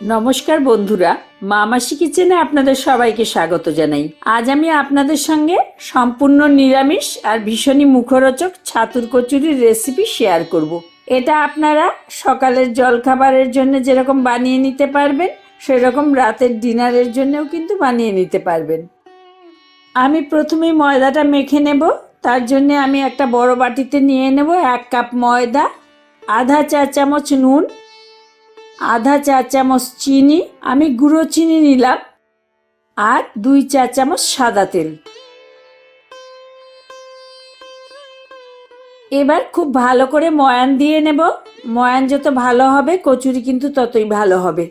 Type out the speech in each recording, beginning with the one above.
নমস্কার বন্ধুরা মামাসি কিচেনে আপনাদের সবাইকে স্বাগত জানাই আজ আমি আপনাদের সঙ্গে সম্পূর্ণ নিরামিষ আর ভীষণই মুখরোচক ছাতুর কচুরির রেসিপি শেয়ার করব। এটা আপনারা সকালের জলখাবারের জন্য যেরকম বানিয়ে নিতে পারবেন, সেরকম রাতের ডিনারের জন্যও কিন্তু বানিয়ে নিতে পারবেন আমি প্রথমেই ময়দাটা মেখে নেব, তার জন্য আমি একটা বড় বাটিতে নিয়ে নেব এক কাপ ময়দা, আধা চা চামচ নুন আধা চা চামচ চিনি, আমি গুঁড়ো চিনি নিলাম আর দুই চা চামচ সাদা তেল। এবার খুব ভালো করে ময়ান দিয়ে নেব। ময়ান যত ভালো হবে, কচুরি কিন্তু ততই ভালো হবে।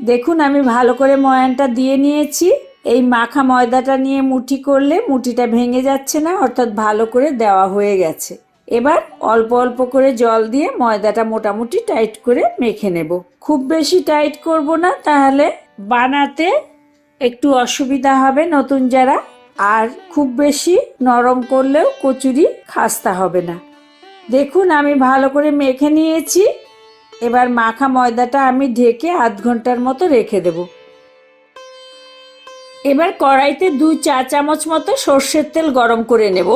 দেখুন, আমি ভালো করে ময়ানটা দিয়ে নিয়েছি। এই মাখা ময়দাটা নিয়ে মুঠি করলে মুঠিটা ভেঙে যাচ্ছে না, অর্থাৎ ভালো করে দেওয়া হয়ে গেছে। এবার অল্প অল্প করে জল দিয়ে ময়দাটা মোটামুটি টাইট করে মেখে নেব। খুব বেশি টাইট করব না, তাহলে বানাতে একটু অসুবিধা হবে নতুন যারা, আর খুব বেশি নরম করলেও কচুরি খাস্তা হবে না। দেখুন, আমি ভালো করে মেখে নিয়েছি। এবার মাখা ময়দাটা আমি ঢেকে আধ ঘণ্টার মতো রেখে দেব। এবার কড়াইতে দু চা চামচ মতো সর্ষের তেল গরম করে নেব।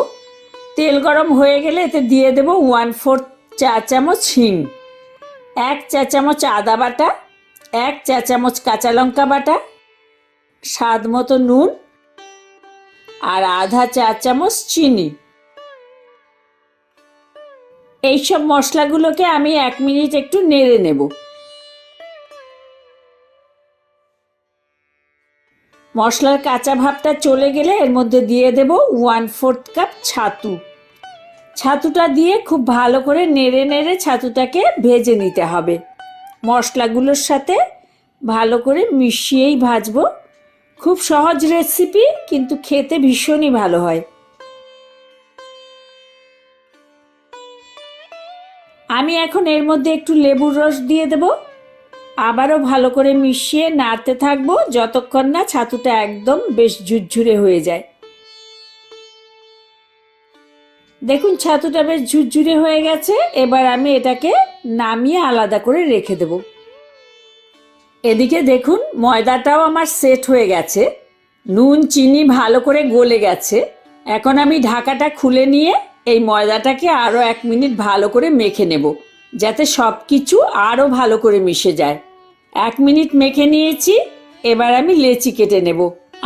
তেল গরম হয়ে গেলে এতে দিয়ে দেব ওয়ান ফোর্থ চা চামচ হিং, এক চা চামচ আদা বাটা, এক চা চামচ কাঁচা লঙ্কা বাটা, স্বাদ মতো নুন আর আধা চা চামচ চিনি। এইসব মশলাগুলোকে আমি এক মিনিট একটু নেড়ে নেব। মশলার কাঁচা ভাবটা চলে গেলে এর মধ্যে দিয়ে দেব ওয়ান ফোর্থ কাপ ছাতু। ছাতুটা দিয়ে খুব ভালো করে নেড়ে নেড়ে ছাতুটাকে ভেজে নিতে হবে। মশলাগুলোর সাথে ভালো করে মিশিয়েই ভাজবো। খুব সহজ রেসিপি কিন্তু খেতে ভীষণই ভালো হয়। আমি এখন এর মধ্যে একটু লেবুর রস দিয়ে দেব। আবারও ভালো করে মিশিয়ে নাড়তে থাকব যতক্ষণ না ছাতুটা একদম বেশ ঝুরঝুরে হয়ে যায়। দেখুন, ছাতুটা বেশ ঝুরঝুরে হয়ে গেছে। এবার আমি এটাকে নামিয়ে আলাদা করে রেখে দেব। এদিকে দেখুন, ময়দাটাও আমার সেট হয়ে গেছে। নুন, চিনি ভালো করে গলে গেছে। এখন আমি ঢাকাটা খুলে নিয়ে এই ময়দাটাকে আরও এক মিনিট ভালো করে মেখে নেব, যাতে সব কিছু আরও ভালো করে মিশে যায়। এক মিনিট মেখে নিয়েছি, এবার আমি লেচি কেটে নেব।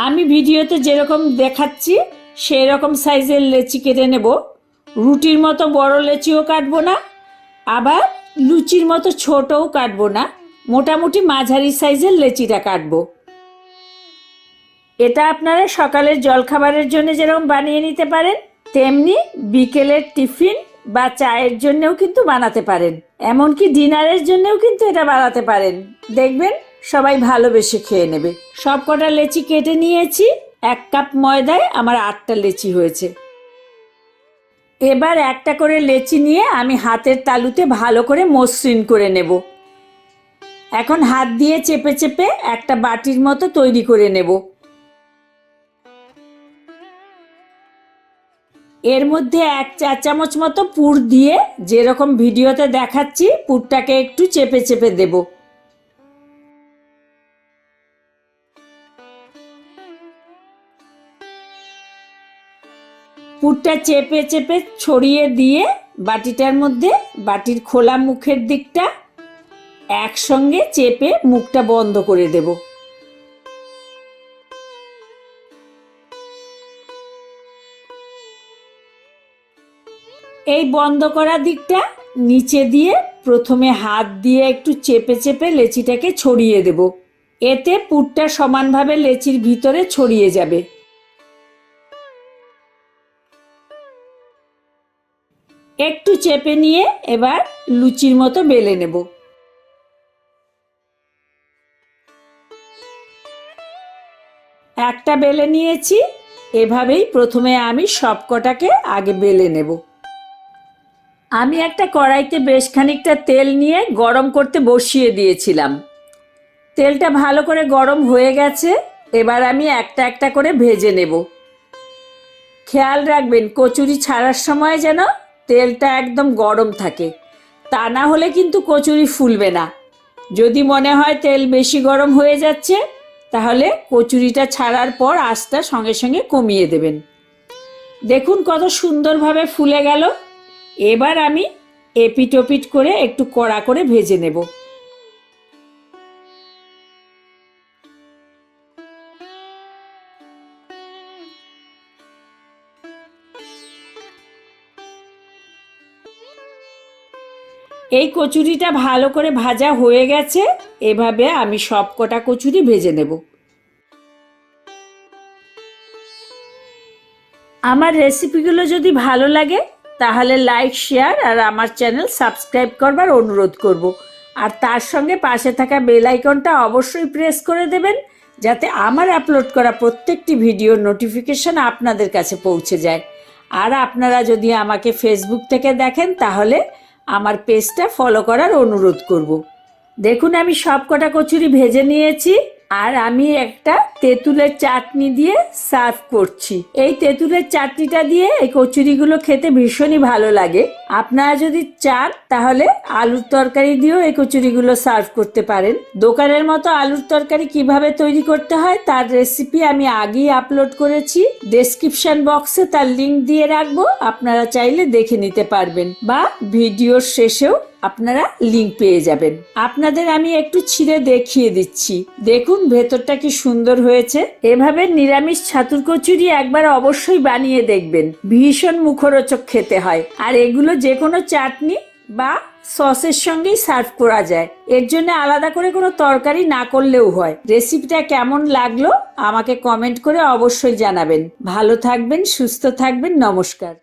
আমি ভিডিওতে যেরকম দেখাচ্ছি সেই রকম সাইজের লেচি কেটে নেব। রুটির মতো বড় লেচিও কাটবো না, আবার লুচির মতো ছোটও কাটবো না, মোটামুটি মাঝারি সাইজের লেচিটা কাটবো। এটা আপনারা সকালের জলখাবারের জন্য যেরকম বানিয়ে নিতে পারেন, তেমনি বিকেলের টিফিন বা চায়ের জন্যও কিন্তু বানাতে পারেন, এমনকি ডিনারের জন্যও কিন্তু এটা বানাতে পারেন। দেখবেন, সবাই ভালোবেসে খেয়ে নেবে। সব কটা লেচি কেটে নিয়েছি, এক কাপ ময়দায় আমার আটটা লেচি হয়েছে। এবার একটা করে লেচি নিয়ে আমি হাতের তালুতে ভালো করে মসৃণ করে নেব। এখন হাত দিয়ে চেপে চেপে একটা বাটির মতো তৈরি করে নেব। এর মধ্যে এক চা চামচ মতো পুর দিয়ে যেরকম ভিডিওতে দেখাচ্ছি, পুরটাকে একটু চেপে চেপে দেব। পুরটা চেপে চেপে ছড়িয়ে দিয়ে বাটিটার মধ্যে বাটির খোলা মুখের দিকটা একসঙ্গে চেপে মুখটা বন্ধ করে দেবো। এই বন্ধ করা দিকটা নিচে দিয়ে প্রথমে হাত দিয়ে একটু চেপে চেপে লেচিটাকে ছড়িয়ে দেব। এতে পুরটা সমানভাবে লেচির ভিতরে ছড়িয়ে যাবে। একটু চেপে নিয়ে এবার লুচির মতো বেলে নেব। একটা বেলে নিয়েছি, এভাবেই প্রথমে আমি সবকটাকে আগে বেলে নেব। আমি একটা কড়াইতে বেশ খানিকটা তেল নিয়ে গরম করতে বসিয়ে দিয়েছিলাম। তেলটা ভালো করে গরম হয়ে গেছে, এবার আমি একটা একটা করে ভেজে নেব। খেয়াল রাখবেন, কচুরি ছাড়ার সময় যেন তেলটা একদম গরম থাকে। তা না হলে কিন্তু কচুরি ফুলবে না। যদি মনে হয় তেল বেশি গরম হয়ে যাচ্ছে, তাহলে কচুরিটা ছাড়ার পর আঁচটা সঙ্গে সঙ্গে কমিয়ে দেবেন। দেখুন কত সুন্দরভাবে ফুলে গেল। এবার আমি এপিট ওপিট করে একটু কড়া করে ভেজে নেব। এই কচুরিটা ভালো করে ভাজা হয়ে গেছে, এভাবে আমি সব কটা কচুরি ভেজে নেব। আমার রেসিপিগুলো যদি ভালো লাগে তাহলে লাইক শেয়ার আর আমার চ্যানেল সাবস্ক্রাইব করবার অনুরোধ করব। আর তার সঙ্গে পাশে থাকা বেল আইকনটা অবশ্যই প্রেস করে দেবেন, যাতে আমার আপলোড করা প্রত্যেকটি ভিডিওর নোটিফিকেশন আপনাদের কাছে পৌঁছে যায়। আর আপনারা যদি আমাকে ফেসবুক থেকে দেখেন, তাহলে আমার পেজটা ফলো করার অনুরোধ করব। দেখুন, আমি সব কটা কচুরি ভেজে নিয়েছি। আর আমি একটা তেঁতুলের চাটনি দিয়ে সার্ভ করছি। এই তেঁতুলের চাটনিটা দিয়ে এই কচুরিগুলো খেতে ভীষণই ভালো লাগে। আপনারা যদি চান, তাহলে আলুর তরকারি দিয়েও এই কচুরিগুলো সার্ভ করতে পারেন। দোকানের মতো আলুর তরকারি কীভাবে তৈরি করতে হয়, তার রেসিপি আমি আগেই আপলোড করেছি। ডেসক্রিপশন বক্সে তার লিংক দিয়ে রাখব, আপনারা চাইলে দেখে নিতে পারবেন বা ভিডিওর শেষেও আপনারা লিংক পেয়ে যাবেন। আপনাদের আমি একটু ছিঁড়ে দেখিয়ে দিচ্ছি। দেখুন, ভেতরটা কি সুন্দর হয়েছে। এভাবে নিরামিষ ছাতুর কচুরি একবার অবশ্যই বানিয়ে দেখবেন। ভীষণ মুখরোচক খেতে হয়। আর এগুলো যে কোনো চাটনি বা সসের সঙ্গেই সার্ভ করা যায়। এর জন্য আলাদা করে কোনো তরকারি না করলেও হয়। রেসিপিটা কেমন লাগল আমাকে কমেন্ট করে অবশ্যই জানাবেন। ভালো থাকবেন, সুস্থ থাকবেন, নমস্কার।